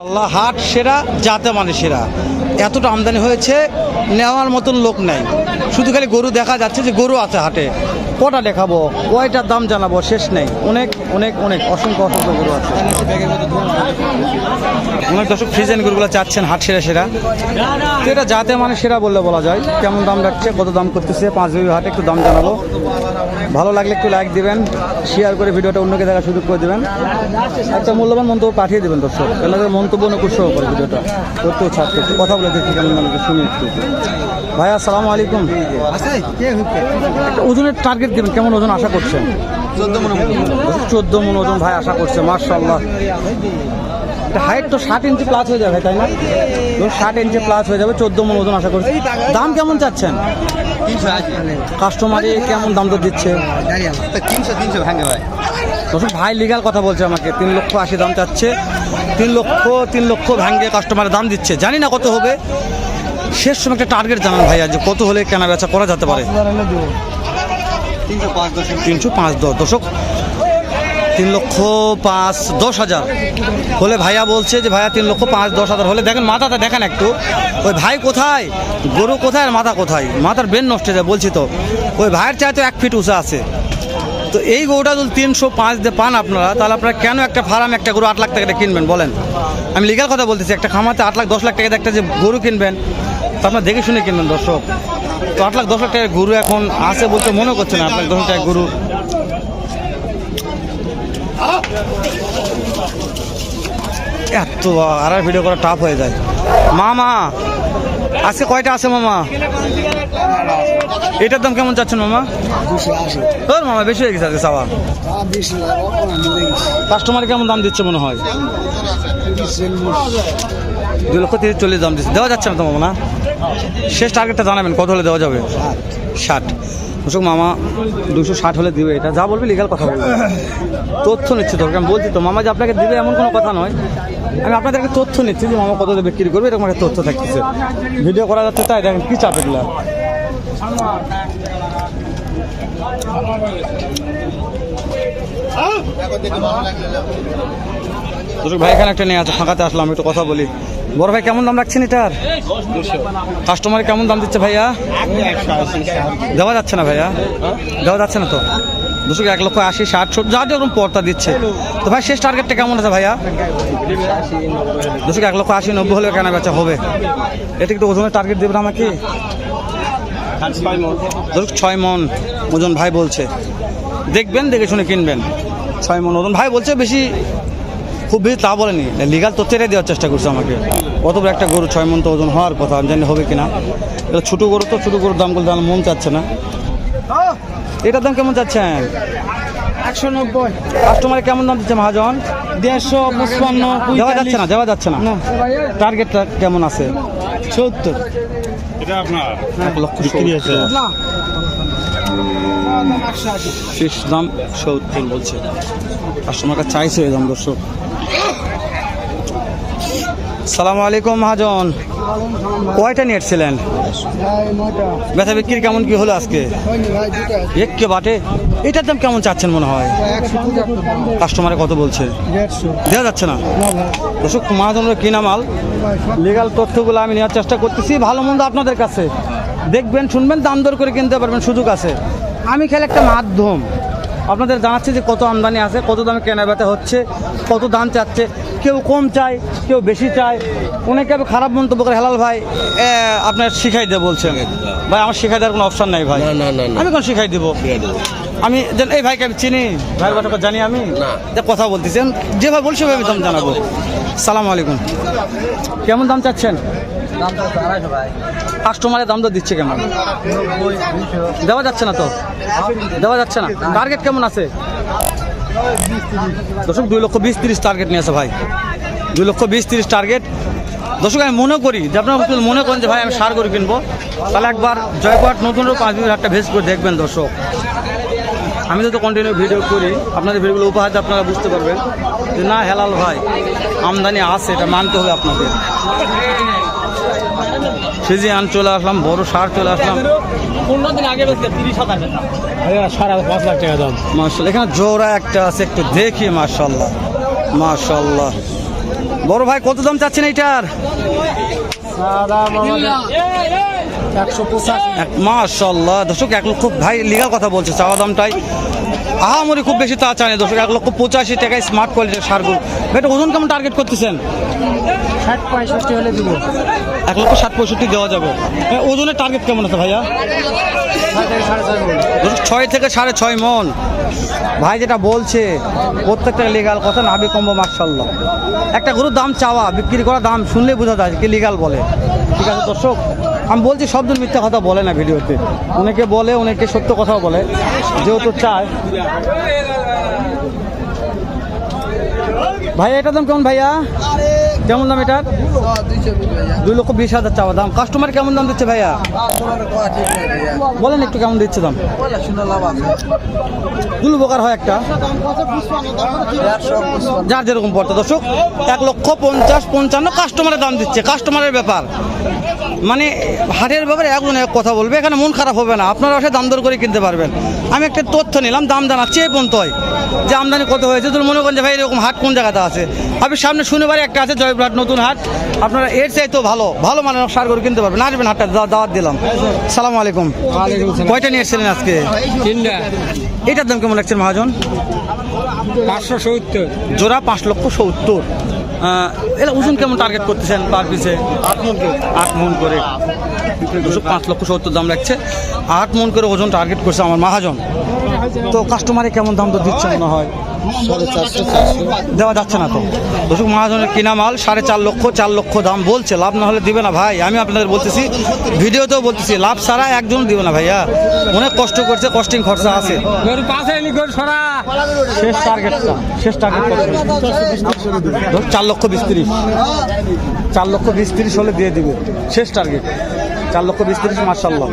আল্লাহ হাট সেরা যাতে মানে সেরা। এতটা আমদানি হয়েছে, নেওয়ার মতন লোক নাই। শুধু খালি গরু দেখা যাচ্ছে যে গরু আছে হাটে। কটা দেখাবো? কয়টার দাম জানাব? শেষ নেই। অনেক অনেক অনেক অসংখ্য অসংখ্য গরু আছে। অনেক দর্শক ফ্রিজেন গরুগুলো চাচ্ছেন হাট সেরা সেরা। এটা যাতে মানে সেরা বললে বলা যায়। কেমন দাম রাখছে কত দাম করতেছে পাঁচ বিবি হাটে একটু দাম জানাব। ভালো লাগলে একটু লাইক দিবেন শেয়ার করে ভিডিওটা অন্যকে দেখার সুযোগ করে দেবেন। একটা মূল্যবান মন্তব্য পাঠিয়ে দেবেন দর্শক। এলাকার মন্তব্য অনুকুশ করে ভিডিওটা করতেও ছাড়তে একটু কথা বলে দেখি কেমন লাগে শুনি একটু। ভাই আসসালামু আলাইকুম। একটা ওজনের টার্গেট দেবেন কেমন ওজন আশা করছেন? চোদ্দ মন ওজন ভাই আশা করছে মার্শাল্লাহ এটা হাইট তো ষাট ইঞ্চি প্লাস হয়ে যাবে তাই না? ষাট ইঞ্চি প্লাস হয়ে যাবে চোদ্দ মন ওজন আশা করছি। দাম কেমন চাচ্ছেন? কাস্টমারে কেমন দাম তো দিচ্ছে? তিনশো তিনশো ভাঙে ভাই। দর্শক ভাই লিগাল কথা বলছে আমাকে তিন লক্ষ আশি দাম চাচ্ছে। তিন লক্ষ তিন লক্ষ ভাঙ্গে কাস্টমারের দাম দিচ্ছে। জানি না কত হবে। শেষ সময় একটা টার্গেট জানান ভাইয়া যে কত হলে কেনা বেচা করা যেতে পারে? তিনশো পাঁচ দশ দশক। তিন লক্ষ পাঁচ দশ হাজার। হলে ভাইয়া বলছে যে, ভাইয়া, তিন লক্ষ পাঁচ দশ হাজার হলে দেখেন মাথাটা, দেখেন একটু। ওই ভাই কোথায়? গরু কোথায় আর মাথা কোথায়? মাথার বেন নষ্ট হয়ে যায়, বলছি তো। ওই ভাইয়ের চাই তো এক ফিট উঁচা আছে। তো এই গরুটা যদি তিনশো পাঁচ দিয়ে পান আপনারা, তাহলে আপনারা কেন একটা ফার্ম, একটা গরু আট লাখ টাকা কিনবেন, বলেন? আমি লিগাল কথা বলতেছি, একটা খামাতে আট লাখ, দশ লাখ টাকা একটা যে গরু কিনবেন, তো আপনার দেখে শুনে কিনবেন, দর্শক। তো আট লাখ, দশ লাখ টাকার গরু এখন আছে বলতে মনে করছে না, আট লাখ, দশ লাখ টাকার গরু। এত আর ভিডিও করা টাফ হয়ে যায়। মামা, আজকে কয়টা আছে মামা? এটার দাম কেমন চাচ্ছেন মামা? তোর মামা, বেশি হয়ে গেছে আজকে চাওয়া। কাস্টমার কেমন দাম দিচ্ছে মনে হয়? দুই লক্ষ তিরিশ চল্লিশ দাম দিচ্ছে। দেওয়া যাচ্ছে না তো মামা, না? শেষ টার্গেটটা জানাবেন, কত হলে দেওয়া যাবে? ষাট। অশোক মামা দুশো ষাট হলে দিবে। এটা যা বলবি লিগাল কথা বলবে। তথ্য নিচ্ছি তো আমি বলছি তো, মামা যে আপনাকে দিবে এমন কোনো কথা নয়। আমি আপনাদেরকে তথ্য নিচ্ছি যে মামা কত বিক্রি করবে, এরকম একটা তথ্য থাকতেছে। ভিডিও করা যাচ্ছে, তাই দেখেন কি চাপ এগুলা। দর্শক ভাই, এখানে একটা নিয়ে আছে, ফাঁকাতে আসলাম, একটু কথা বলি। বড় ভাই, কেমন দাম রাখছেন এটার? কাস্টমার কেমন দাম দিচ্ছে ভাইয়া? দেওয়া যাচ্ছে না ভাইয়া। দেওয়া যাচ্ছে না তো? দুশো এক লক্ষ আশি, ষাট, সত্তর, যা যেরকম পর্তা দিচ্ছে। তো ভাই, শেষ টার্গেটটা কেমন আছে ভাইয়া? দুশো এক লক্ষ আশি, নব্বই হলে কেনা বেচা হবে এটা একটু ওজনের টার্গেট দেবেন আমাকে ছয় মন ওজন ভাই বলছে। দেখবেন, দেখে শুনে কিনবেন। ছয় মন ওজন ভাই বলছে, বেশি খুব বেশি তা বলেনি। লিগাল তথ্যেরাই দেওয়ার চেষ্টা করছে আমাকে। অত বড় একটা গরু ছয় মন তো ওজন হওয়ার কথা আমি জানি হবে কিনা। এটা ছোটো গরু তো ছোটো গরুর দাম বলতে আমার মন চাচ্ছে না। এটার দাম কেমন চাচ্ছেন? একশো নব্বই। কাস্টমারে কেমন দাম দিচ্ছে মহাজন? দেড়শো পঁচপান্ন দেওয়া যাচ্ছে না দেওয়া যাচ্ছে না। টার্গেটটা কেমন আছে? সত্তর। এক লক্ষ সত্তর। শেষ দাম সত্তর বলছে। কাস্টমারটা চাইছে এই দাম দর্শক। সালামু আলাইকুম, মহাজন। কয়টা নিয়েছিলেন ব্যথা বিক্রির কেমন কি হলো আজকে? এককে বাটে। এটার দাম কেমন চাচ্ছেন মনে হয়? কাস্টমারে কত বলছে? দেওয়া যাচ্ছে না? দর্শক, মহাজনের কিনা মাল? লিগাল তথ্যগুলো আমি নেওয়ার চেষ্টা করতেছি। ভালো মন্দ আপনাদের কাছে। দেখবেন, শুনবেন, দাম দর করে কিনতে পারবেন, সুযোগ আছে। আমি খেলে একটা মাধ্যম। আপনাদের জানাচ্ছি যে কত আমদানি আছে কত দামে কেনা বেচা হচ্ছে কত দাম চাচ্ছে কেউ কম চায় কেউ বেশি চায়। অনেকে খারাপ মন্তব্য করে হেলাল ভাই আপনার শিখাই দেবে বলছেন ভাই আমার শিখাই দেওয়ার কোনো অপশন নাই ভাই। আমি কোন শিখাই দেবো। আমি এই ভাইকে আমি চিনি ভাইয়ের কথা জানি আমি। যে কথা বলতেছেন যেভাবে বলছি সেভাবে দাম জানাব। সালাম আলাইকুম। কেমন দাম চাচ্ছেন? কাস্টমারের দাম তো দিচ্ছে কেমন? দেওয়া যাচ্ছে না তো? দেওয়া যাচ্ছে না? টার্গেট কেমন আছে? দর্শক, দুই লক্ষ বিশ তিরিশ টার্গেট নিয়ে আছে ভাই। দুই লক্ষ বিশ তিরিশ টার্গেট দর্শক, আমি মনে করি, যে আপনারা মনে করেন যে ভাই, আমি সার করে কিনবো। তাহলে একবার জয়পাট নতুন পাঁচ বিঘা একটা ভেজ করে দেখবেন দর্শক। আমি যদি কন্টিনিউ ভিডিও করি, আপনাদের ভিডিওগুলো উপহার আপনারা বুঝতে পারবেন যে না, হেলাল ভাই, আমদানি আছে, এটা মানতে হবে আপনাদের। ফিজিয়ান চলে আসলাম বড় সার চলে আসলাম। পনেরো দিন আগে তিরিশ হাজার সাড়ে পাঁচ লাখ টাকা দাম। মার্শাল এখানে জোড়া একটা আছে একটু দেখি মার্শাল্লাহ মার্শাল্লাহ বড় ভাই কত দাম চাচ্ছেন এইটার? মাশাল্লাহ দর্শক এক লক্ষ ভাই লিগা কথা বলছে চাওয়া দামটাই। আহামরি খুব বেশি তা চায় দর্শক এক লক্ষ পঁচাশি টাকায় স্মার্ট কোয়ালিটির সারগুলো। এটা ওজন কেমন টার্গেট করতেছেন? ষাট পঁয়ষট্টি হলে দিব। এক লক্ষ ষাট পঁয়ষট্টি দেওয়া যাবে। ওজনের টার্গেট কেমন আছে ভাইয়া? ছয় থেকে সাড়ে ছয় মন। ভাই যেটা বলছে প্রত্যেকটা লিগাল কথা নাবি কম্ব মার্শাল্লাহ একটা গরুর দাম চাওয়া বিক্রি করা দাম শুনলে বোঝা যায় কি লিগাল বলে। ঠিক আছে দর্শক? আমি বলছি শব্দ মিথ্যা কথা বলে না ভিডিওতে। অনেকে বলে, অনেকে সত্য কথাও বলে, যেহেতু চায়। ভাইয়া, এটার দাম কেমন ভাইয়া? কেমন দাম এটার? দুই লক্ষ বিশ হাজার চাওয়া দাম। কাস্টমার কেমন দাম দিচ্ছে ভাইয়া? বলেন একটু কেমন দিচ্ছে দাম। দুল উপকার হয় একটা। যার যেরকম পড়তো, দর্শক, এক লক্ষ পঞ্চাশ পঞ্চান্ন কাস্টমারের দাম দিচ্ছে। কাস্টমারের ব্যাপার। মানে হাটের ব্যাপারে একজন এক কথা বলবে এখানে মন খারাপ হবে না। আপনারা এসে দাম দর করে কিনতে পারবেন। আমি একটা তথ্য নিলাম দাম জানাচ্ছি এই পর্যন্ত হয়। যে আমদানি কত হয়েছে যদি মনে করেন যে ভাই এরকম হাট কোন জায়গাতে আছে? আপনি সামনে শনিবারে একটা আছে জয়পুরহাট নতুন হাট। আপনারা এর চাইতেও ভালো ভালো মানের সার করে কিনতে পারবেন। আসবেন হাটটা দাওয়াত দিলাম। সালাম আলাইকুম। কয়টা নিয়ে এসেছিলেন আজকে? এটার দাম কেমন লাগছে মহাজন? পাঁচশো সত্তর। জোড়া পাঁচ লক্ষ সত্তর। এটা ওজন কেমন টার্গেট করতেছেন পার পিছে আট মন আট মন করে। দুশো পাঁচ লক্ষ সত্তর দাম রাখছে। আট মন করে ওজন টার্গেট করছে আমার মহাজন। তো কাস্টমারে কেমন দাম তো দিচ্ছে মনে হয়? দেওয়া যাচ্ছে না তো? দর্শক মহাজনের কিনা মাল সাড়ে চার লক্ষ চার লক্ষ দাম বলছে। লাভ না হলে দিবে না ভাই। আমি আপনাদের বলতেছি ভিডিওতেও বলতেছি লাভ ছাড়া একজন দিবে না ভাইয়া। অনেক কষ্ট করছে কস্টিং খরচা আছে। শেষ টার্গেটটা শেষ টার্গেট চার লক্ষ বিশ তিরিশ। চার লক্ষ বিশ তিরিশ হলে দিয়ে দিবে। শেষ টার্গেট চার লক্ষ বিশ তিরিশ মার্শাল্লাহ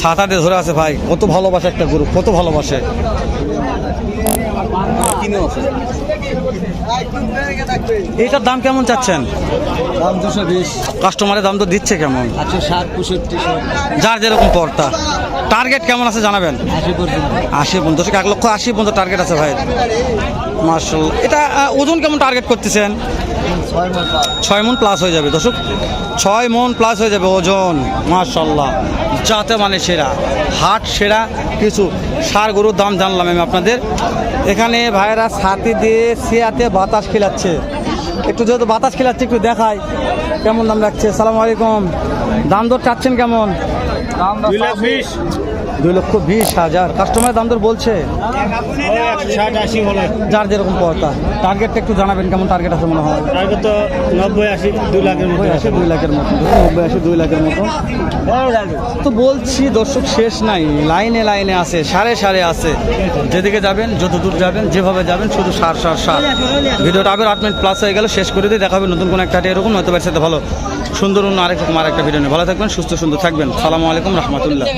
সাতাতে ধরে আছে ভাই কত ভালোবাসে একটা গরু কত ভালোবাসে। এইটার দাম কেমন চাচ্ছেন? দাম দুশো বিশ। কাস্টমারের দাম তো দিচ্ছে কেমন? ষাট পঁয়ষট্টি যার যেরকম পর্তা টার্গেট কেমন আছে জানাবেন? আশি পর্যন্ত। আশি পর্যন্ত এক লক্ষ আশি পর্যন্ত টার্গেট আছে ভাই। মার্শাল এটা ওজন কেমন টার্গেট করতেছেন? ছয় মন প্লাস হয়ে যাবে, দর্শক। ছয় মন প্লাস হয়ে যাবে ওজন মার্শাল্লাহ যাতে মানে সেরা, হাট সেরা, কিছু সার গরুর দাম জানলাম আমি আপনাদের। এখানে ভাইয়েরা ছাতি দিয়ে সেয়াতে বাতাস খেলাচ্ছে। একটু যেহেতু বাতাস খেলাচ্ছে, একটু দেখাই। কেমন দাম লাগছে সালাম আলাইকুম। দাম দর চাচ্ছেন কেমন? দুই লক্ষ বিশ। হাজার। কাস্টমার দাম দর বলছে? আশি যার যেরকম পড়তা টার্গেটটা একটু জানাবেন কেমন টার্গেট আছে মনে হয়? তো নব্বই আশি দুই লাখের মতো। নব্বই আসে দুই লাখের মতো। নব্বই আসে দুই লাখের মতো। তো বলছি দর্শক শেষ নাই। লাইনে লাইনে আছে সারে সারে আছে। যেদিকে যাবেন যত দূর যাবেন যেভাবে যাবেন শুধু সার সার সার। ভিডিওটা আবার আট মিনিট প্লাস হয়ে গেল শেষ করে দিয়ে দেখাবে নতুন কোনো একটা এরকম হয়তো সাথে ভালো। সুন্দর অন্য আরেক রকম আরেকটা ভিডিও নিয়ে। ভালো থাকবেন, সুস্থ সুন্দর থাকবেন। সালামু আলাইকুম, রহমতুল্লাহ।